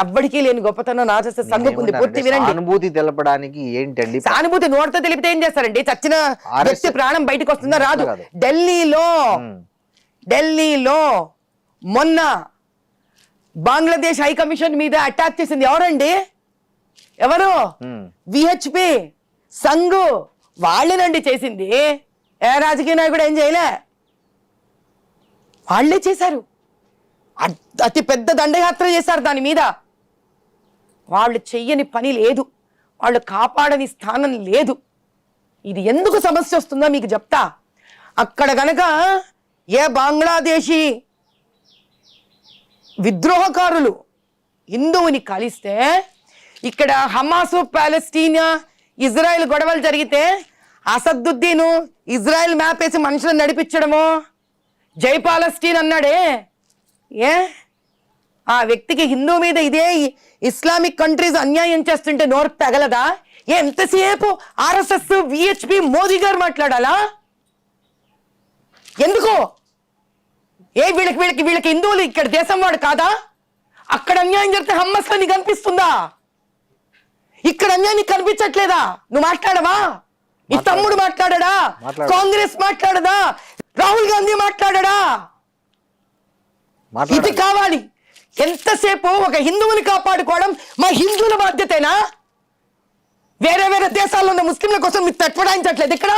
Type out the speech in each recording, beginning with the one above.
ఎవ్వడికి లేని గొప్పతనం నాచస్తే సంఘకుంది పూర్తి ఏమన్నారంటే వినండి. సానుభూతి తెలపడానికి ఏంటండి? సానుభూతి నోటితో తెలిపితే ఏం చేస్తారండి? చచ్చిన వ్యక్తి ప్రాణం బయటకు వస్తుందా రాదు. ఢిల్లీలో ఢిల్లీలో మొన్న బంగ్లాదేశ్ హై కమిషన్ మీద అటాక్ చేసింది ఎవరండి? ఎవరు? విహెచ్పి సంఘు. వాళ్ళేనండి చేసింది. ఏ రాజకీయ నాయకుడు ఏం చేయలే? వాళ్ళే చేశారు. అతి పెద్ద దండయాత్ర చేశారు దాని మీద. వాళ్ళు చెయ్యని పని లేదు. వాళ్ళు కాపాడని స్థానం లేదు. ఇది ఎందుకు సమస్య వస్తుందో మీకు చెప్తా. అక్కడ గనక ఏ బంగ్లాదేశీ విద్రోహకారులు హిందువుని కలిస్తే ఇక్కడ హమాసు పాలస్తీనియా ఇజ్రాయెల్ గొడవలు జరిగితే అసదుద్దీను ఇజ్రాయెల్ మ్యాప్ వేసి మనుషులను నడిపించడము? జై పాలస్తీన్ అన్నాడే. ఏ? ఆ వ్యక్తికి హిందూ మీద ఇదే ఇస్లామిక్ కంట్రీస్ అన్యాయం చేస్తుంటే నోరు తగలదా? ఎంతసేపు ఆర్ఎస్ఎస్ విహెచ్పి మోదీ గారు మాట్లాడాలా? ఎందుకు? ఏ వీళ్ళకి వీళ్ళకి వీళ్ళకి హిందువులు ఇక్కడ దేశం వాడు కాదా? అక్కడ అన్యాయం జరిగితే హమ్మస్లో నీకు కనిపిస్తుందా? ఇక్కడ అన్యాయం నీకు కనిపించట్లేదా? నువ్వు మాట్లాడవా? నీ తమ్ముడు మాట్లాడడా? మాట్లాడు. కాంగ్రెస్ మాట్లాడదా? రాహుల్ గాంధీ మాట్లాడడా? ఇది కావాలి. ఎంతసేపు ఒక హిందువుని కాపాడుకోవడం మా హిందువుల బాధ్యతేనా? వేరే వేరే దేశాల్లో ఉన్న ముస్లింల కోసం మీరు తట్టుపడాయించట్లేదు ఇక్కడ.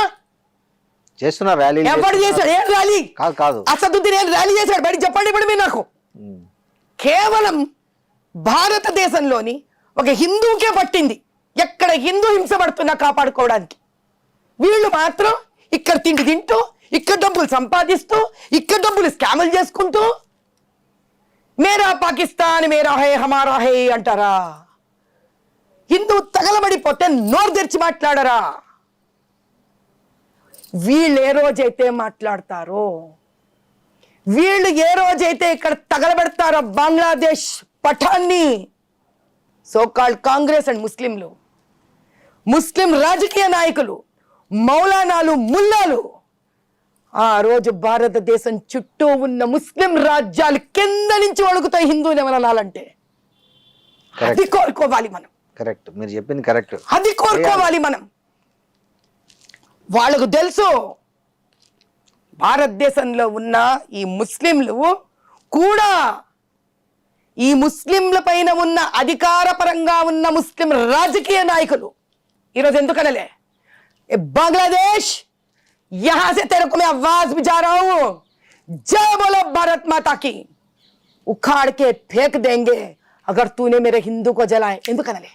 చేస్తున్న ర్యాలీ ఎవడు చేశాడు? ఏం ర్యాలీ కాదు కాదు. అసదుద్దీన్ ఏం ర్యాలీ చేశాడు? బయట చెప్పండి ఇప్పుడు మీరు నాకు. కేవలం భారతదేశంలోని ఒక హిందువుకే పట్టింది. ఎక్కడ హిందూ హింస పడుతున్నా కాపాడుకోవడానికి. వీళ్ళు మాత్రం ఇక్కడ తిండి తింటూ ఇక్కడ డబ్బులు సంపాదిస్తూ ఇక్కడ డబ్బులు స్కాములు చేసుకుంటూ మేరా పాకిస్తాన్ మేరా హే హమారా హే అంటారా? హిందూ తగలబడిపోతే నోరు తెరిచి మాట్లాడరా? వీళ్ళు ఏ రోజైతే మాట్లాడతారో వీళ్ళు ఏ రోజైతే ఇక్కడ తగలబెడతారో బంగ్లాదేశ్ పఠాన్ని సోకాల్డ్ కాంగ్రెస్ అండ్ ముస్లింలు ముస్లిం రాజకీయ నాయకులు మౌలానాలు ముల్లాలు ఆ రోజు భారతదేశం చుట్టూ ఉన్న ముస్లిం రాజ్యాలు కింద నుంచి వణుకుతాయి హిందువులు ఎవరనాలంటే అది కోరుకోవాలి మనం. కరెక్ట్ మీరు చెప్పింది కరెక్ట్ అది కోరుకోవాలి మనం. వాళ్ళకు తెలుసు భారతదేశంలో ఉన్న ఈ ముస్లింలు కూడా ఈ ముస్లింల పైన ఉన్న అధికారపరంగా ఉన్న ముస్లిం రాజకీయ నాయకులు. ఈరోజు ఎందుకనలే? బంగ్లాదేశ్ यहां से तेरे को मैं आवाज भी जा रहा हूं जय बोलो भारत माता की उखाड़ के फेंक देंगे अगर तूने मेरे हिंदू को जलाए ఎందుకనలే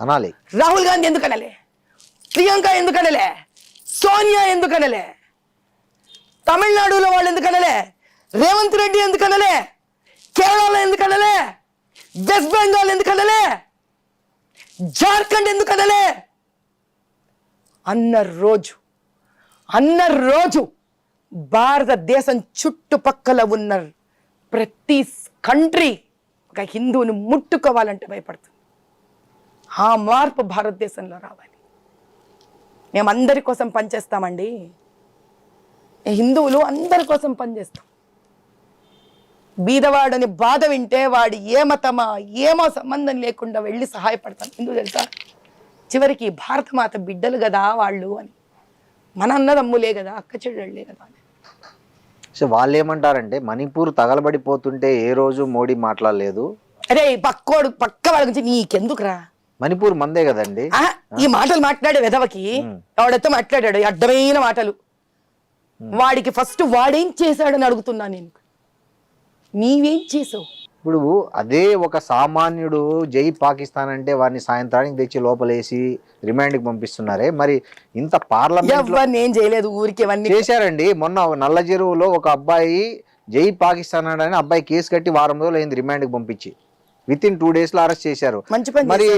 అనాలి రాహుల్ గాంధీ ఎందుకనలే ప్రియాంక ఎందుకనలే సోనియా ఎందుకనలే తమిళనాడులో వాళ్ళు ఎందుకనలే రేవంత్ రెడ్డి ఎందుకనలే కేరళలో ఎందుకనలే వెస్ట్ బెంగాల్ ఎందుకనలే జార్ఖండ్ ఎందుకనలే అన్న రోజు అన్న రోజు భారతదేశం చుట్టుపక్కల ఉన్న ప్రతి కంట్రీ ఒక హిందువుని ముట్టుకోవాలంటే భయపడుతుంది. ఆ మార్పు భారతదేశంలో రావాలి. మేము అందరి కోసం పనిచేస్తామండి. హిందువులు అందరి కోసం పనిచేస్తాం. బీదవాడని బాధ వింటే వాడు ఏ మతమా ఏమో సంబంధం లేకుండా వెళ్ళి సహాయపడతాం. ఎందుకు తెలుసా? చివరికి భారతమాత బిడ్డలు కదా వాళ్ళు అని. మన అన్నదమ్ములే కదా అక్క చెల్లెళ్ళే కదా సో వాళ్ళు ఏమంటారంటే మణిపూర్ తగలబడిపోతుంటే ఏ రోజు మోడీ మాట్లాడలేదు? అరే పక్కోడు పక్క వాళ్ళ గురించి నీకెందుకురా? మణిపూర్ మందే కదండి. ఆ, ఈ మాటలు మాట్లాడే వెధవకి ఎవడైతే మాట్లాడాడు ఈ అడ్డమైన మాటలు. వాడికి ఫస్ట్ వాడేం చేశాడని అడుగుతున్నా నేను. నీవేం చేసావు? ఇప్పుడు అదే ఒక సామాన్యుడు జై పాకిస్తాన్ అంటే వారిని సాయంత్రానికి తెచ్చి లోపలేసి రిమాండ్కి పంపిస్తున్నారే. మరి ఇంత పార్లమెంట్ ఏం చేయలేదు ఊరికి ఇవన్నీ చేశారండి. మొన్న నల్ల చెరువులో ఒక అబ్బాయి జై పాకిస్తాన్ అని అబ్బాయి కేసు కట్టి వారం రోజులు అయింది రిమాండ్కి పంపించి. విత్ ఇన్ టూ డేస్లో అరెస్ట్ చేశారు. మంచి పని మరి.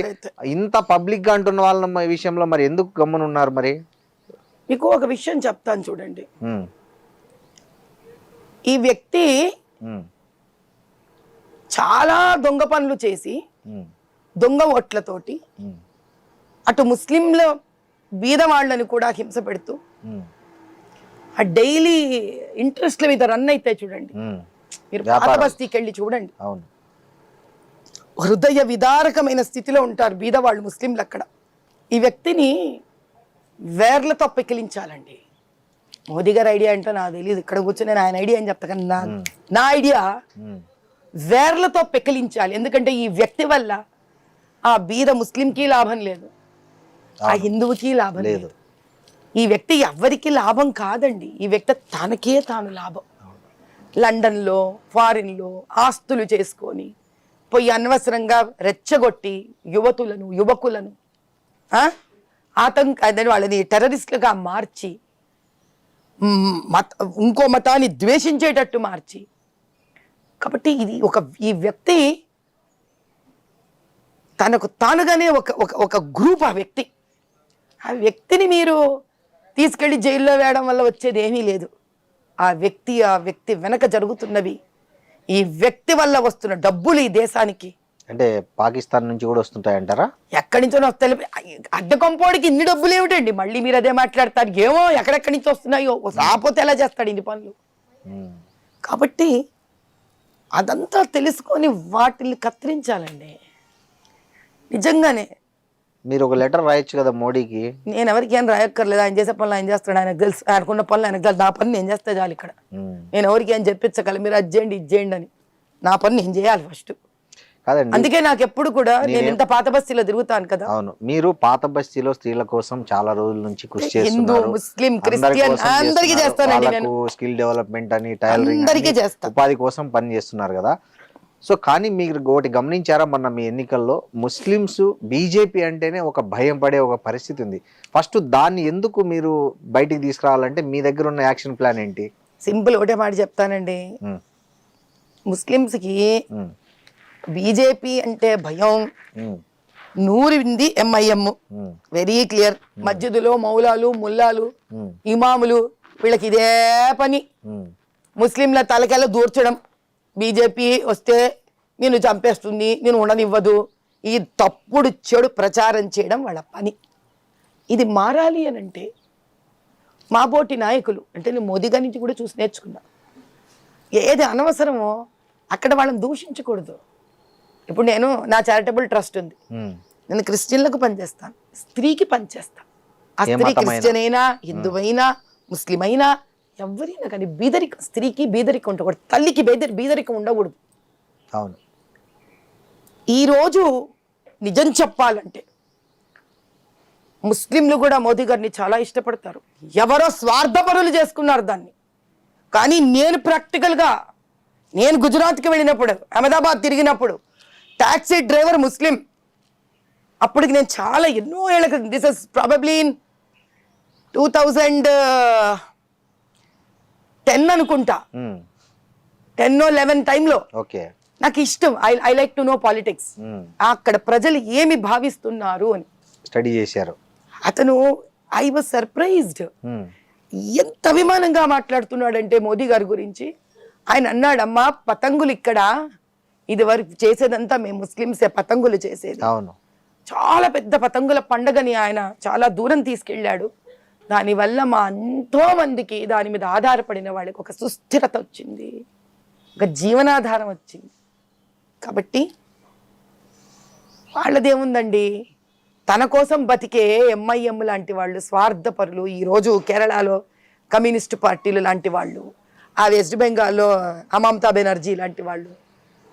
ఇంత పబ్లిక్గా అంటున్న వాళ్ళ విషయంలో మరి ఎందుకు గమ్మునున్నారు మరి? మీకు ఒక విషయం చెప్తాను చూడండి. ఈ వ్యక్తి చాలా దొంగ పనులు చేసి దొంగ ఓట్లతోటి అటు ముస్లింల బీద వాళ్ళని కూడా హింస పెడుతూ ఆ డైలీ ఇంట్రెస్ట్ల మీద రన్ అయితే చూడండి. మీరు పాత. బస్తీకి వెళ్ళి చూడండి. అవును. హృదయ విదారకమైన స్థితిలో ఉంటారు బీదవాళ్ళు ముస్లింలు అక్కడ. ఈ వ్యక్తిని వేర్లతో పెకిలించాలండి మోదీ గారి ఐడియా ఏంటో నాకు తెలియదు ఇక్కడ కూర్చొని నేను ఆయన ఐడియా అని చెప్తా కానీ నా ఐడియా వేర్లతో పెకిలించాలి. ఎందుకంటే ఈ వ్యక్తి వల్ల ఆ బీద ముస్లింకి లాభం లేదు. ఆ హిందువుకి లాభం లేదు. ఈ వ్యక్తి ఎవ్వరికి లాభం కాదండి. ఈ వ్యక్తి తనకే తాను లాభం. లండన్లో ఫారిన్లో ఆస్తులు చేసుకొని పోయి అనవసరంగా రెచ్చగొట్టి యువతులను యువకులను? ఆతంక వాళ్ళని టెర్రరిస్టులుగా మార్చి మత ఇంకో మతాన్ని ద్వేషించేటట్టు మార్చి కాబట్టి ఇది ఒక ఈ వ్యక్తి తనకు తానుగానే ఒక ఒక ఒక గ్రూప్ ఆ వ్యక్తి. ఆ వ్యక్తిని మీరు తీసుకెళ్ళి జైల్లో వేయడం వల్ల వచ్చేది ఏమీ లేదు. ఆ వ్యక్తి ఆ వ్యక్తి వెనక జరుగుతున్నవి ఈ వ్యక్తి వల్ల వస్తున్న డబ్బులు ఈ దేశానికి. అంటే పాకిస్తాన్ నుంచి కూడా వస్తుంటాయంటారా? ఎక్కడి నుంచో వస్తాయి అడ్డ కొంపోడికి ఇన్ని డబ్బులు ఏమిటండి? మళ్ళీ మీరు అదే మాట్లాడతారు. ఏమో ఎక్కడెక్కడి నుంచి వస్తున్నాయో. రాకపోతే ఎలా చేస్తాడు ఇన్ని పనులు? కాబట్టి అదంతా తెలుసుకొని వాటిని కత్తిరించాలండి. నిజంగానే. మీరు ఒక లెటర్ రాయొచ్చు కదా మోడీకి. నేను ఎవరికి ఏం రాయక్కర్లేదు. ఆయన చేసే పనులు ఆయన చేస్తాడు ఆయనకు తెలుసు. ఆయనకున్న పనులు ఆయనకు తెలుసు. నా పని నేను చేస్తే చాలు ఇక్కడ. నేను ఎవరికి ఏం చెప్పించగల మీరు అది చేయండి ఇది చేయండి అని. నా పని నేను చేయాలి ఫస్ట్ కాదండి. అందుకే నాకు ఎప్పుడు కూడా నేను ఇంత పాత బస్తీలో తిరుగుతాను కదా. అవును. మీరు పాత బస్తీలో స్త్రీల కోసం చాలా రోజుల నుంచి కృషి హిందూ చేస్తున్నారు. ముస్లిం క్రిస్టియన్ అందరికీ. చేస్తానండి నేను. స్కిల్ డెవలప్మెంట్ అని టైలరింగ్ అందరికీ చేస్తా. ఉపాధి కోసం పని చేస్తున్నారు కదా. సో కానీ మీరు ఒకటి గమనించారా మొన్న మీ ఎన్నికల్లో ముస్లిమ్స్ బీజేపీ అంటేనే ఒక భయం పడే ఒక పరిస్థితి ఉంది. ఫస్ట్ దాన్ని ఎందుకు మీరు బయటికి తీసుకురావాలంటే మీ దగ్గర ఉన్న యాక్షన్ ప్లాన్ ఏంటి? సింపుల్ ఒకటే మాట చెప్తానండి. ముస్లిమ్స్కి బీజేపీ అంటే భయం. నూరింది ఎంఐఎం. వెరీ క్లియర్ మస్జిదులో మౌలాలు ముల్లాలు ఇమాములు వీళ్ళకి ఇదే పని. ముస్లింల తలకెళ్ళ దూర్చడం. బీజేపీ వస్తే నేను చంపేస్తుంది నేను ఉండనివ్వదు. ఈ తప్పుడు చెడు ప్రచారం చేయడం వాళ్ళ పని. ఇది మారాలి అని అంటే మాబోటి నాయకులు అంటే నేను మోదీ గారి నుంచి కూడా చూసి నేర్చుకున్నా. ఏది అనవసరమో అక్కడ వాళ్ళని దూషించకూడదు. ఇప్పుడు నేను నా చారిటబుల్ ట్రస్ట్ ఉంది. నేను క్రిస్టియన్లకు పనిచేస్తాను. స్త్రీకి పనిచేస్తాను. ఆ స్త్రీ. క్రిస్టియన్ అయినా హిందువైనా ముస్లిం అయినా ఎవరైనా కానీ బీదరికం స్త్రీకి బీదరికం ఉండకూడదు. తల్లికి బీదరి బీదరికం ఉండకూడదు. అవును. ఈరోజు నిజం చెప్పాలంటే ముస్లింలు కూడా మోదీ గారిని చాలా ఇష్టపడతారు. ఎవరో స్వార్థపరులు చేసుకున్నారు దాన్ని. కానీ నేను ప్రాక్టికల్గా నేను గుజరాత్కి వెళ్ళినప్పుడు అహ్మదాబాద్ తిరిగినప్పుడు టాక్సీ డ్రైవర్ ముస్లిం. అప్పటికి నేను చాలా ఎన్నో ఏళ్ళ క్రితం this is probably in two thousand ten అనుకుంటా టెన్ లెవెన్ టైంలో ఓకే. నాకు ఇష్టం. I I like to know politics అక్కడ ప్రజలు ఏమి భావిస్తున్నారు అని. స్టడీ చేశారు. అతను ఐ వాజ్ సర్ప్రైజ్డ్ ఎంత అభిమానంగా మాట్లాడుతున్నాడంటే మోదీ గారి గురించి. ఆయన అన్నాడమ్మా పతంగులు ఇక్కడ ఇది వరకు చేసేదంతా మేము ముస్లిమ్సే పతంగులు చేసేది. అవును. చాలా పెద్ద పతంగుల పండగని ఆయన చాలా దూరం తీసుకెళ్ళాడు. దానివల్ల మా ఎంతో మందికి దాని మీద ఆధారపడిన వాళ్ళకి ఒక సుస్థిరత వచ్చింది. ఒక జీవనాధారం వచ్చింది. కాబట్టి వాళ్ళదేముందండి? తన కోసం బతికే ఎంఐఎం లాంటి వాళ్ళు స్వార్థపరులు ఈరోజు కేరళలో కమ్యూనిస్ట్ పార్టీలు లాంటి వాళ్ళు ఆ వెస్ట్ బెంగాల్లో మమతా బెనర్జీ లాంటి వాళ్ళు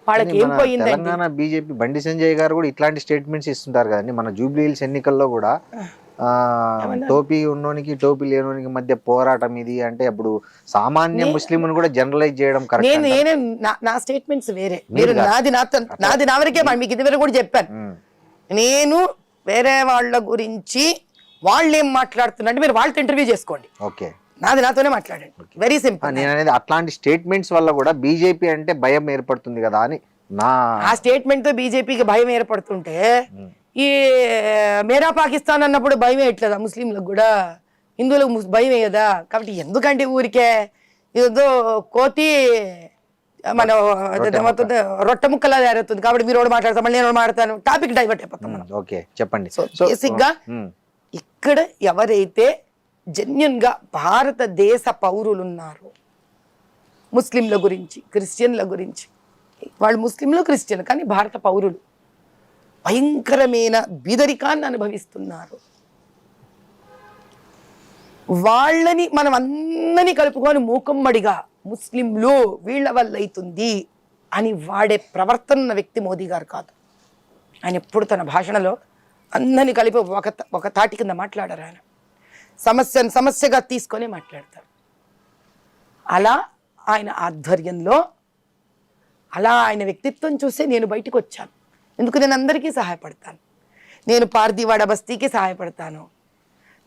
వాళ్ళకి ఏం మన పోయిందండి? తెలంగాణ బీజేపీ బండి సంజయ్ గారు కూడా ఇట్లాంటి స్టేట్మెంట్స్ ఇస్తుంటారు కదండి. మన జూబ్లీ హిల్స్ ఎన్నికల్లో కూడా ఆ టోపీ ఉన్నోనికి టోపీ లేనోనికి మధ్య పోరాటం ఇది అంటే అప్పుడు సామాన్య ముస్లింను కూడా జనరలైజ్ చేయడం నేను కరెక్ట్ నేనే నా- నా స్టేట్మెంట్స్ వేరే. మీరు నాది నాది నా వరకే మీకు ఇదివరకు కూడా చెప్పాను. నేను వేరే వాళ్ళ గురించి వాళ్ళు ఏం మాట్లాడుతున్నారంటే మీరు వాళ్ళతో ఇంటర్వ్యూ చేసుకోండి. ఓకే. నాది నాతోనే మాట్లాడండి. వెరీ సింపుల్ నేను అనేది అట్లాంటి స్టేట్మెంట్స్ వల్ల కూడా బీజేపీ అంటే భయం ఏర్పడుతుంది కదా అని నా ఆ స్టేట్మెంట్తో బీజేపీకి భయం ఏర్పడుతుంటే ఈ మేరా పాకిస్తాన్ అన్నప్పుడు భయం వేయట్లేదా ముస్లింలకు కూడా? హిందువులకు భయం వేయదా? కాబట్టి ఎందుకంటే ఊరికే? ఏదో కోతి మన రొట్టె ముక్కలా తయారవుతుంది. కాబట్టి మీరు ఒకటి మాట్లాడతాం మళ్ళీ నేను మాట్లాడతాను. టాపిక్ డైవర్ట్ అయిపోతాం మనం. ఓకే చెప్పండి. సో బేసిక్గా ఇక్కడ ఎవరైతే జెన్యున్గా భారతదేశ పౌరులు ఉన్నారు ముస్లింల గురించి క్రిస్టియన్ల గురించి. వాళ్ళు ముస్లింలు క్రిస్టియన్ కానీ భారత పౌరులు. భయంకరమైన బీదరికాన్ని అనుభవిస్తున్నారు. వాళ్ళని మనం అందరినీ కలుపుకొని మూకమ్మడిగా ముస్లింలు వీళ్ళ వల్ల అవుతుంది అని వాడే ప్రవర్తన వ్యక్తి మోదీ గారు కాదు. ఆయన ఎప్పుడు తన భాషణలో అందరినీ కలిపి ఒక ఒక తాటి కింద మాట్లాడారు ఆయన. సమస్యను సమస్యగా తీసుకొని మాట్లాడతారు. అలా ఆయన ఆధ్వర్యంలో అలా ఆయన వ్యక్తిత్వం చూసే నేను బయటకు వచ్చాను ఎందుకు? నేను అందరికీ సహాయపడతాను. నేను పార్థివాడ బస్తీకి సహాయపడతాను.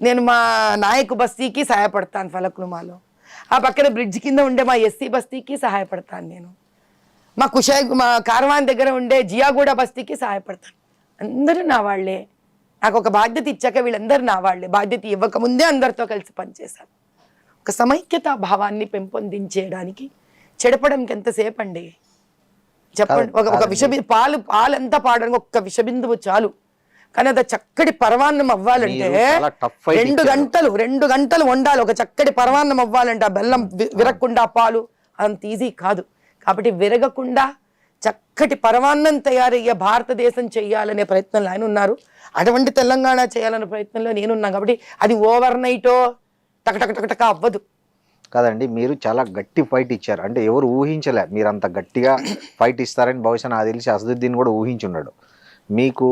నేను మా నాయకు బస్తీకి సహాయపడతాను ఫలక్నుమాలో ఆ పక్కన బ్రిడ్జ్ కింద ఉండే మా ఎస్సీ బస్తీకి సహాయపడతాను నేను. మా కుషాయి మా కార్వాన్ దగ్గర ఉండే జియాగూడ బస్తీకి సహాయపడతాను. అందరూ నా వాళ్ళే. నాకు ఒక బాధ్యత ఇచ్చాక వీళ్ళందరూ నా వాళ్ళే. బాధ్యత ఇవ్వకముందే అందరితో కలిసి పనిచేశాను ఒక సమైక్యతా భావాన్ని పెంపొందించేయడానికి చెడపడానికి ఎంతసేపు అండి చెప్పండి ఒక ఒక విషబి పాలు పాలంతా పాడడానికి ఒక్క విషబిందువు చాలు. కానీ అది చక్కటి పరవాన్నం అవ్వాలంటే రెండు. గంటలు రెండు గంటలు వండాలి. ఒక చక్కటి పరవాన్నం అవ్వాలంటే ఆ బెల్లం విరగకుండా పాలు అంత ఈజీ కాదు. కాబట్టి విరగకుండా చక్కటి పరమాన్నం తయారయ్యే భారతదేశం చేయాలనే ప్రయత్నంలో ఆయన ఉన్నారు. అటువంటి తెలంగాణ చేయాలనే ప్రయత్నంలో నేనున్నాను కాబట్టి అది ఓవర్ నైటో టకటకటకటక అవ్వదు. కాదండి మీరు చాలా గట్టి ఫైట్ ఇచ్చారు. అంటే ఎవరు ఊహించలే మీరు అంత గట్టిగా ఫైట్ ఇస్తారని బహుశా నాకు తెలిసి అసదుద్దీన్ కూడా ఊహించున్నాడు. మీకు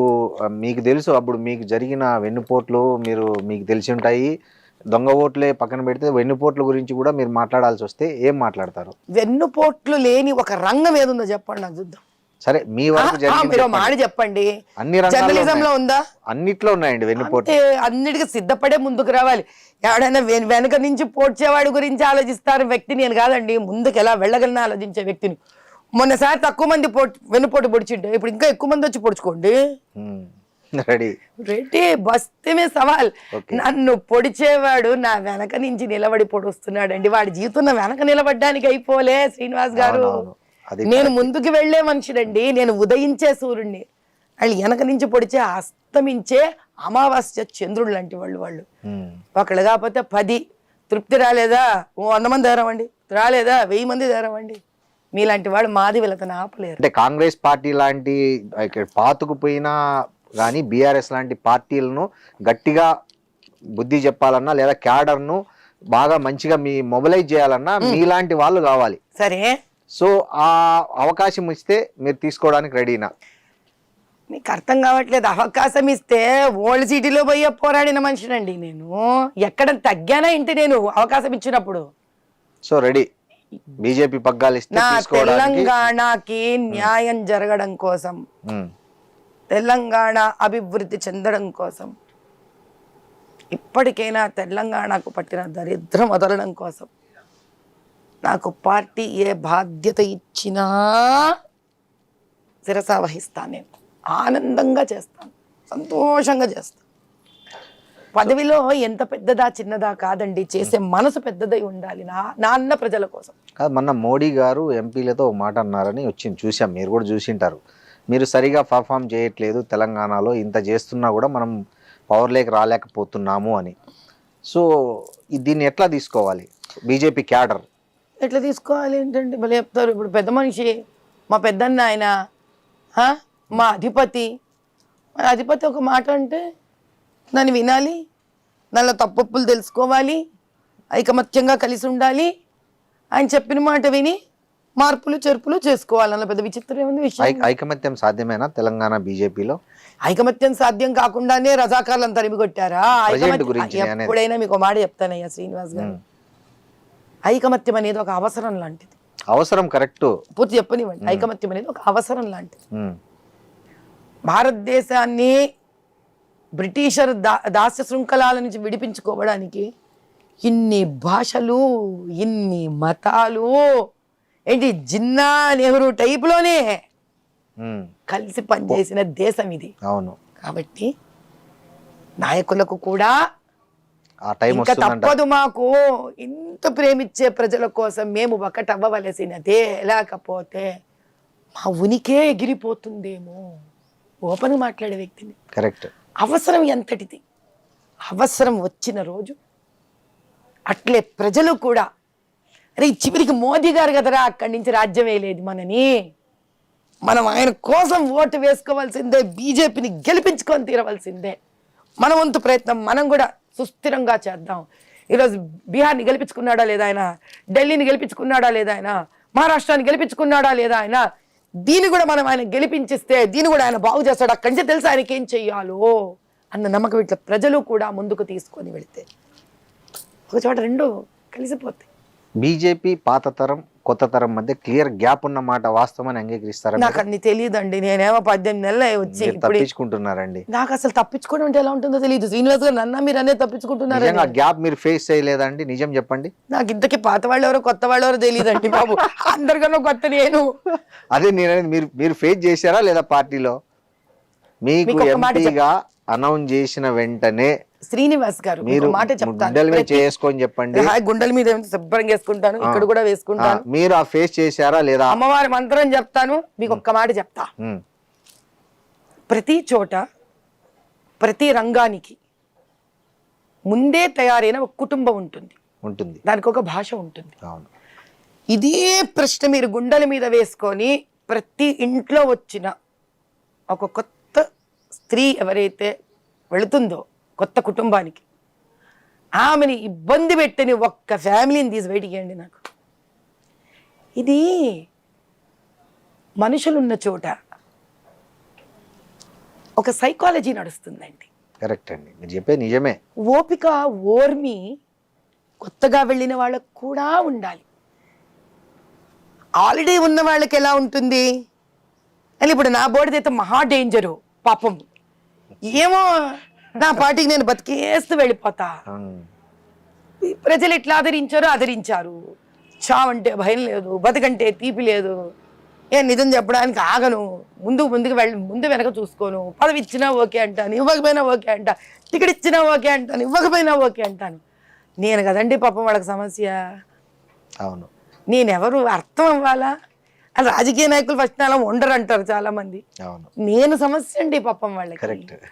మీకు తెలుసు అప్పుడు మీకు జరిగిన వెన్నుపోట్లు మీరు మీకు తెలిసి ఉంటాయి. దొంగ ఓట్లే పక్కన పెడితే వెన్నుపోట్ల గురించి కూడా మీరు మాట్లాడాల్సి వస్తే ఏం మాట్లాడతారు? వెన్నుపోట్లు లేని ఒక రంగం ఏదుందో చెప్పండి నాకు చూద్దాం. సరే మీ వరకు. మాట చెప్పండి. అన్ని జర్నలిజం లో. ఉందా? అన్నిట్లో ఉన్నాయండి వెన్నుపోట్లు. అంటే అన్నిటికీ సిద్ధపడే ముందుకు రావాలి. ఎవడైనా వెన్- వెనక నుంచి పోడ్చేవాడి గురించి ఆలోచిస్తారు వ్యక్తి నేను కాదండి ముందుకు ఎలా వెళ్ళగలనా ఆలోచించే వ్యక్తిని. మొన్నసారి తక్కువ మంది పోట్ వెన్నుపోటు పొడిచింటే ఇప్పుడు ఇంకా ఎక్కువ మంది వచ్చి పొడుచుకోండి. రెడీ. రెడ్డి బస్తమే సవాల్. నన్ను పొడిచేవాడు నా వెనక నుంచి నిలబడి పొడుస్తున్నాడండి. వాడి జీవితం నా వెనక నిలబడ్డానికి అయిపోలే శ్రీనివాస్ గారు. నేను ముందుకు వెళ్ళే మనుషుడండి నేను ఉదయించే సూర్యుడిని వాళ్ళు వెనక నుంచి పొడిచే అస్తమించే అమావాస్య చంద్రుడు లాంటి వాళ్ళు వాళ్ళు. ఒకళ్ళు కాకపోతే పది. తృప్తి రాలేదా? ఓ వంద మంది ధరవండి రాలేదా? వెయ్యి మంది ధరవండి మీలాంటి వాళ్ళు మాది వీళ్ళతను ఆపలేరు. అంటే కాంగ్రెస్ పార్టీ లాంటి పాతుకుపోయినా కానీ బీఆర్ఎస్ లాంటి పార్టీలను గట్టిగా బుద్ధి చెప్పాలన్నా లేదా క్యాడర్ను బాగా మంచిగా మీ మొబిలైజ్ చేయాలన్నా మీలాంటి వాళ్ళు కావాలి. సరే. సో ఆ అవకాశం ఇస్తే మీరు తీసుకోవడానికి రెడీనా? మీకు అర్థం కావట్లేదు. అవకాశం ఇస్తే ఓల్డ్ సిటీలో పోయే పోరాడిన మనిషినండి నేను. ఎక్కడ తగ్గానా ఇంటి నేను అవకాశం ఇచ్చినప్పుడు? So ready. బీజేపీ పగ్గాలు ఇస్తే తెలంగాణకి న్యాయం జరగడం కోసం. తెలంగాణ అభివృద్ధి చెందడం కోసం. ఇప్పటికైనా తెలంగాణకు పట్టిన దరిద్రం వదలడం కోసం. నాకు పార్టీ ఏ బాధ్యత ఇచ్చినా శిరస వహిస్తాను నేను. ఆనందంగా చేస్తాను సంతోషంగా చేస్తాను పదవిలో ఎంత పెద్దదా చిన్నదా కాదండి. చేసే మనసు పెద్దదై ఉండాలి. నా నాన్న ప్రజల కోసం. కాదు మొన్న మోడీ గారు ఎంపీలతో మాట అన్నారని వచ్చింది. చూసాం మీరు కూడా చూసింటారు. మీరు సరిగా పర్ఫామ్ చేయట్లేదు తెలంగాణలో ఇంత చేస్తున్నా కూడా మనం పవర్లోకి రాలేకపోతున్నాము అని. సో దీన్ని ఎట్లా తీసుకోవాలి? BJP cadre. ఎట్లా తీసుకోవాలి ఏంటంటే మళ్ళీ చెప్తారు. ఇప్పుడు పెద్ద మనిషి మా పెద్దన్న ఆయన మా అధిపతి. మా అధిపతి ఒక మాట అంటే దాన్ని వినాలి దానిలో తప్పప్పులు తెలుసుకోవాలి ఐకమత్యంగా కలిసి ఉండాలి ఆయన చెప్పిన మాట విని మార్పులు చెరుపులు చేసుకోవాలి అన్న పెద్ద విచిత్రం ఏముంది విషయం ఐకమత్యం సాధ్యమేనా తెలంగాణ బీజేపీలో? ఐకమత్యం సాధ్యం కాకుండానే రజాకారులను తరిమి కొట్టారా. ఎప్పుడైనా మీకు మాట చెప్తానయ్యా శ్రీనివాస్ గారు. ఐకమత్యం అనేది ఒక అవసరం లాంటిది. అవసరం కరెక్ట్. పూర్తి చెప్పనివ్వండి. ఐకమత్యం అనేది ఒక అవసరం లాంటిది. భారతదేశాన్ని బ్రిటిషర్ దా దాస్య శృంఖలాల నుంచి విడిపించుకోవడానికి ఇన్ని భాషలు ఇన్ని మతాలు ఏంటి జిన్నా నెహ్రూ టైపులోనే కలిసి పనిచేసిన దేశం ఇది. అవును. కాబట్టి నాయకులకు కూడా ఇంకా తప్పదు మాకు. ఇంత ప్రేమించే ప్రజల కోసం మేము ఒకటవ్వవలసినదే. లేకపోతే మా ఉనికే ఎగిరిపోతుందేమో. ఓపెన్ మాట్లాడే వ్యక్తిని. కరెక్ట్. అవసరం ఎంతటిది? అవసరం వచ్చిన రోజు అట్లే ప్రజలు కూడా అరే చివరికి మోదీ గారు కదరా? అక్కడి నుంచి రాజ్యం వేయలేదు మనని. మనం ఆయన కోసం ఓటు వేసుకోవాల్సిందే బీజేపీని గెలిపించుకొని తీరవలసిందే. మన వంతు ప్రయత్నం మనం కూడా సుస్థిరంగా చేద్దాం. ఈరోజు బీహార్ని గెలిపించుకున్నాడా లేదా ఆయన? ఢిల్లీని గెలిపించుకున్నాడా లేదా ఆయన? మహారాష్ట్రాన్ని గెలిపించుకున్నాడా లేదా ఆయన? దీన్ని కూడా మనం ఆయన గెలిపించిస్తే దీన్ని కూడా ఆయన బాగు చేస్తాడు? అక్కడి నుంచి తెలుసు ఆయనకి ఏం చెయ్యాలో? అన్న నమ్మకం ఇట్లా ప్రజలు కూడా ముందుకు తీసుకొని వెళితే. ఒక చోట రెండు కలిసిపోతాయి. బీజేపీ పాత తరం కొత్త తరం మధ్య క్లియర్ గ్యాప్ ఉన్న మాట వాస్తవాన్ని అంగీకరిస్తారా నాకు అన్ని తెలియదండి నేనేమో పద్దెనిమిది నెలలు వచ్చి తప్పించుకుంటున్నారండి. నాకు అసలు తప్పించుకోవడం అంటే ఎలా ఉంటుందో తెలియదు శ్రీనివాస్ గారు నన్న మీరు అనే తప్పించుకుంటున్నారు గ్యాప్ మీరు ఫేస్ చేయలేదండి. నిజం చెప్పండి. నాకు ఇంతకీ పాత వాళ్ళు ఎవరో కొత్త వాళ్ళు ఎవరో తెలియదండి బాబు. అందరికన్నా కొత్త నేను. అదే నేను అనేది మీరు మీరు ఫేస్ చేశారా లేదా పార్టీలో? మీకు ఎంపీగా అనౌన్స్ చేసిన వెంటనే శ్రీనివాస్ గారు మీరు మాట చెప్తాను. చేసుకొని చెప్పండి. గుండెల మీద ఏమిటి శుభ్రంగా వేసుకుంటాను ఇక్కడ కూడా వేసుకుంటాను. మీరు ఆ ఫేస్ చేశారా లేదా? అమ్మవారి మంత్రం చెప్తాను మీకు ఒక్క మాట చెప్తా. ప్రతి చోట ప్రతి రంగానికి ముందే తయారైన ఒక కుటుంబం ఉంటుంది. ఉంటుంది. దానికి ఒక భాష ఉంటుంది. ఇదే ప్రశ్న మీరు గుండెల మీద వేసుకొని ప్రతి ఇంట్లో వచ్చిన ఒక కొత్త స్త్రీ ఎవరైతే వెళుతుందో కొత్త కుటుంబానికి ఆమెని ఇబ్బంది పెట్టని ఒక్క ఫ్యామిలీని తీసి బయటికి ఇవ్వండి నాకు. ఇది మనుషులున్న చోట ఒక సైకాలజీ నడుస్తుందండి. కరెక్ట్ అండి. మీరు చెప్పే నిజమే. ఓపిక ఓర్మి కొత్తగా వెళ్ళిన వాళ్ళకు కూడా ఉండాలి. ఆల్రెడీ ఉన్న వాళ్ళకి ఎలా ఉంటుంది? అని ఇప్పుడు నా బోర్డు అయితే మహా డేంజరు పాపం. ఏమో నా పాటికి నేను బతికేస్తూ వెళ్ళిపోతా. ప్రజలు ఎట్లా ఆదరించారో ఆదరించారు. చావంటే భయం లేదు బతుకంటే తీపి లేదు. ఏ నిజం చెప్పడానికి ఆగను. ముందుకు ముందుకు వెళ్ళి ముందు వెనక చూసుకోను. పదవి ఇచ్చినా ఓకే అంటాను ఇవ్వకపోయినా ఓకే అంట. టికెట్ ఇచ్చినా ఓకే అంటాను ఇవ్వకపోయినా ఓకే అంటాను. నేను కదండి పాపం వాళ్ళకి సమస్య. అవును. నేనెవరు అర్థం అవ్వాలా? రాజకీయ నాయకులు ఫస్ట్ అలా ఉండరు అంటారు చాలా మంది నేను సమస్య అండి పాపం వాళ్ళకి.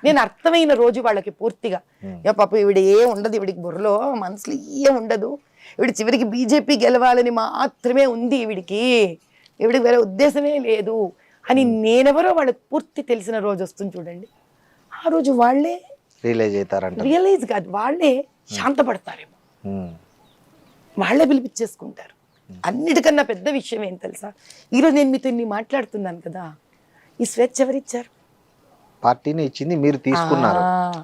నేను అర్థమైన రోజు వాళ్ళకి పూర్తిగా. ఏ పాపం ఈవిడ ఏ ఉండదు ఈవిడికి బుర్రలో మనసులో ఏం ఉండదు. ఈవిడ చివరికి బీజేపీ గెలవాలని మాత్రమే ఉంది ఈవిడికి. ఈవిడికి వేరే ఉద్దేశమే లేదు. అని నేనెవరో వాళ్ళకి పూర్తి తెలిసిన రోజు వస్తుంది చూడండి. ఆ రోజు వాళ్ళే రియలైజ్ అవుతారంట రియలైజ్ కాదు వాళ్ళే శాంతపడతారేమో. ఉమ్, వాళ్ళే పిలిపించేసుకుంటారు. అన్నిటికన్నా పెద్ద విషయం ఏం తెలుసా? ఈరోజు నేను మీతో ఇన్ని మాట్లాడుతున్నాను కదా ఈ స్వేచ్ఛ ఎవరిచ్చారు? పార్టీని ఇచ్చింది మీరు తీసుకున్నారు.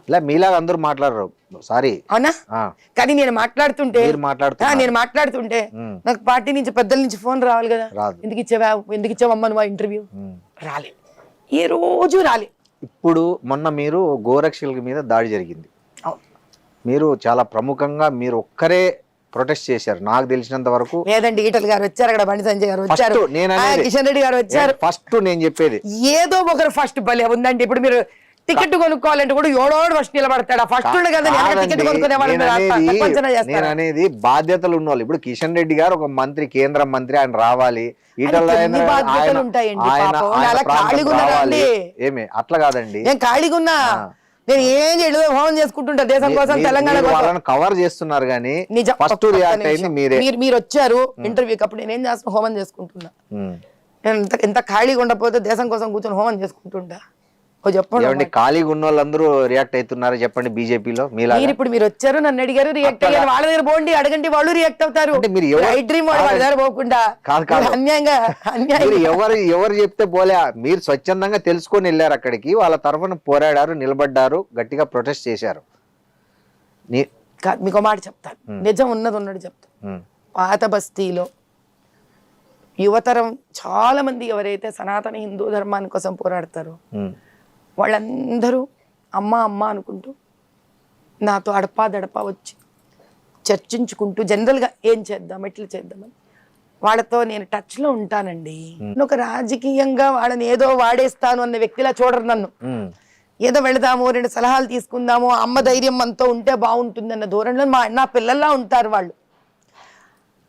ఇలా మీలాగా అందరూ మాట్లాడరు. సారీ. అవునా? కానీ నేను మాట్లాడుతుంటే నేను మాట్లాడుతుంటే నాకు పార్టీ నుంచి పెద్దల నుంచి ఫోన్ రావాలి కదా. ఎందుకు ఇచ్చావా? ఎందుకు ఇచ్చావమ్మా నువ్వు ఇంటర్వ్యూ. రాలే. ఏ రోజు రాలే. ఇప్పుడు మొన్న మీరు గోరక్షల మీద దాడి జరిగింది. మీరు చాలా ప్రముఖంగా మీరు ఒక్కరే ప్రొటెస్ట్ చేశారు. నాకు తెలిసినంత వరకు లేదండి ఈటల్ గారు వచ్చారు అక్కడ బండి సంజయ్ గారు వచ్చారు. కిషన్ రెడ్డి గారు వచ్చారు. ఫస్ట్ నేను చెప్పేది. ఏదో ఒకరు ఫస్ట్ భలే ఉందండి. ఇప్పుడు మీరు టికెట్ కొనుక్కోవాలంటే కూడా ఏడోడు ఫస్ట్ నిలబడతాడు. ఫస్ట్ కదా టికెట్ కొనుక్కునే వాళ్ళు నేను అనేది- బాధ్యతలు ఉన్న వాళ్ళు ఇప్పుడు కిషన్ రెడ్డి గారు ఒక మంత్రి కేంద్ర మంత్రి ఆయన రావాలి? ఏమి? అట్లా కాదండి. నేను ఖాళీగా ఉన్నా? నేను ఏం చేయలేదు హోమం చేసుకుంటుంటా దేశం కోసం తెలంగాణ కోసం. కవర్ చేస్తున్నారు కానీ ఫస్ట్ రియాక్ట్. అయింది మీరే. మీరు మీరు వచ్చారు ఇంటర్వ్యూకి అప్పుడు నేనేం చేస్తున్నా? హోమం చేసుకుంటున్నా. నేను ఎంత ఎంత ఖాళీగా ఉండకపోతే దేశం కోసం కూర్చొని హోమం చేసుకుంటుంటా? చెప్పండి ఖాళీగా ఉన్న వాళ్ళందరూ రియాక్ట్ అవుతున్నారు చెప్పండి బీజేపీలో మీలా మీరు ఇప్పుడు మీరు వచ్చారు నన్ను అడిగారు రియాక్ట్ అయ్యారు. వాళ్ళ దగ్గర పోండి అడగండి వాళ్ళు రియాక్ట్ అవుతారు. మీరు డ్రీమ్ వాడు వాళ్ళ దగ్గర పోకుండా. కాదు, కాదు. మీరు అన్యాయంగా అన్యాయం ఎవరు ఎవరు చెప్తే పోలే. మీరు స్వచ్ఛందంగా తెలుసుకొని వెళ్ళారు అక్కడికి. వాళ్ళ తరఫున పోరాడారు నిలబడ్డారు గట్టిగా ప్రొటెస్ట్ చేశారు. మీకు మాట చెప్తాను నిజం ఉన్నది ఉన్నది చెప్తాను పాత బస్తీలో యువతరం చాలా మంది ఎవరైతే సనాతన హిందూ ధర్మాని కోసం పోరాడతారో వాళ్ళందరూ అమ్మ అమ్మ అనుకుంటూ నాతో అడపా దడపా వచ్చి చర్చించుకుంటూ జనరల్గా ఏం చేద్దాం ఎట్లా చేద్దామని వాళ్ళతో నేను టచ్లో ఉంటానండి. నేను ఒక రాజకీయంగా వాళ్ళని ఏదో వాడేస్తాను అన్న వ్యక్తిలా చూడరు నన్ను. ఏదో వెళదాము రెండు సలహాలు తీసుకుందాము అమ్మ ధైర్యం మనతో ఉంటే బాగుంటుంది అన్న దూరంలో మా నా పిల్లల్లా ఉంటారు వాళ్ళు.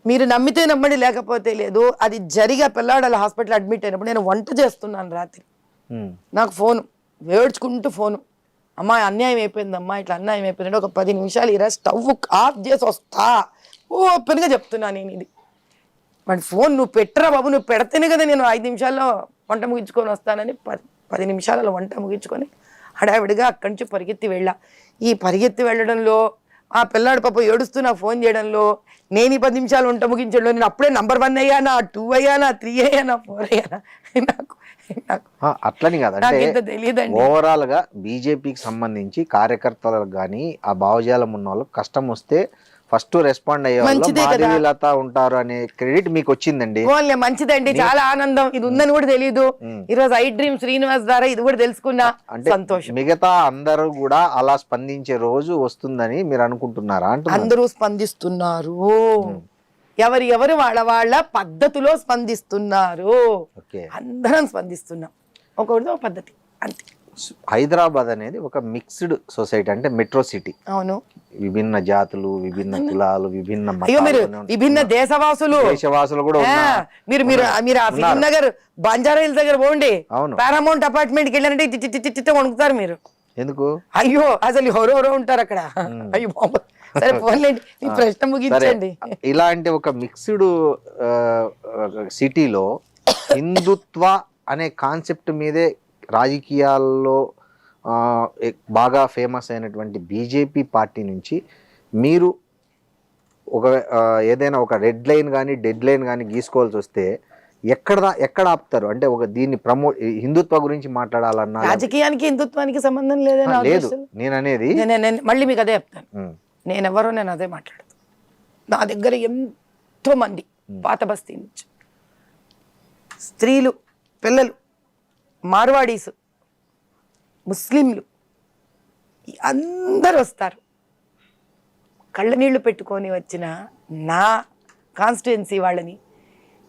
మీరు నమ్మితే నమ్మండి లేకపోతే లేదు. అది జరిగి పిల్లాడు అలా హాస్పిటల్ అడ్మిట్ అయినప్పుడు నేను వంట చేస్తున్నాను రాత్రి. నాకు ఫోను. వేడ్చుకుంటూ ఫోను. అమ్మా అన్యాయం అయిపోయిందమ్మా ఇట్లా అన్యాయం అయిపోయిందంటే ఒక పది నిమిషాలు ఇరా స్టవ్ ఆఫ్ చేసి వస్తా. ఓపెన్గా చెప్తున్నా నేను ఇది. వాడి ఫోన్ నువ్వు పెట్టరా బాబు నువ్వు పెడితేనే కదా నేను ఐదు నిమిషాల్లో వంట ముగించుకొని వస్తానని పది పది నిమిషాలలో వంట ముగించుకొని హడావిడిగా అక్కడి నుంచి పరిగెత్తి వెళ్ళా. ఈ పరిగెత్తి వెళ్ళడంలో ఆ పిల్లాడు పాప ఏడుస్తూ ఫోన్ చేయడంలో నేను ఈ పది నిమిషాలు వంట ముగించడంలో నేను అప్పుడే నంబర్ వన్ అయ్యానా టూ అయ్యానా త్రీ అయ్యానా ఫోర్ అయ్యానా నాకు నాకు అట్లని కాదు. నాకు అంటే ఇంత తెలియదండి. ఓవరాల్గా బీజేపీకి సంబంధించి కార్యకర్తలకు కానీ ఆ భావజాలం ఉన్న వాళ్ళకి కష్టం వస్తే ఫస్ట్ రెస్పాండ్ అయ్యే మంచిదే లత ఉంటారు అనే క్రెడిట్ మీకు వచ్చిందండి. మంచిదండి. చాలా ఆనందం. ఇది ఉందని కూడా తెలియదు ఉమ్. ఈ రోజు ఐ డ్రీమ్ శ్రీనివాస్ ద్వారా ఇది కూడా తెలుసుకున్నా అంటే సంతోషం. మిగతా అందరూ కూడా అలా స్పందించే రోజు వస్తుందని మీరు అనుకుంటున్నారా? అందరూ స్పందిస్తున్నారు. ఎవరు ఎవరు వాళ్ళ వాళ్ళ పద్ధతిలో స్పందిస్తున్నారు అందరం స్పందిస్తున్నాం ఒకరితో ఒక పద్ధతి అంతే హైదరాబాద్ అనేది ఒక మిక్స్డ్ సొసైటీ అంటే మెట్రో సిటీ అవును విభిన్న జాతులు విభిన్న కులాలు విభిన్న అయ్యో మీరు విభిన్న దేశవాసులు దేశవాసులు కూడా. మీరు మీరు మీరు ఆ ఫిలిం నగర్ బంజారా హిల్స్ దగ్గర పోండి అవును పారామౌంట్ అపార్ట్మెంట్కి వెళ్ళారంటే వణుకుతారు మీరు ఎందుకు అయ్యో అసలు ఎవరో ఎవరో ఉంటారు అక్కడ అయ్యో బాబు సరే పోన్లేండి. మీ ప్రశ్న సరే ముగించండి ఇలాంటి ఒక మిక్స్డ్ సిటీలో హిందుత్వ అనే కాన్సెప్ట్ మీదే రాజకీయాల్లో బాగా ఫేమస్ అయినటువంటి బీజేపీ పార్టీ నుంచి మీరు ఒక ఏదైనా ఒక రెడ్ లైన్ కానీ డెడ్ లైన్ కానీ గీసుకోవాల్సి వస్తే ఎక్కడ ఎక్కడ ఆపుతారు? అంటే ఒక దీన్ని ప్రమో హిందుత్వ గురించి మాట్లాడాలన్నా రాజకీయానికి హిందుత్వానికి సంబంధం లేదని లేదు. నేను అనేది మళ్ళీ మీకు అదే చెప్తాను. ఉమ్, నేను అదే మాట్లాడతాను నా దగ్గర ఎంతో మంది పాత బస్తీ నుంచి. స్త్రీలు పిల్లలు మార్వాడీస్ ముస్లింలు అందరూ వస్తారు. కళ్ళ నీళ్ళు పెట్టుకొని వచ్చిన నా కాన్స్టిట్యున్సీ వాళ్ళని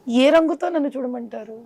ఏ రంగుతో నన్ను చూడమంటారు?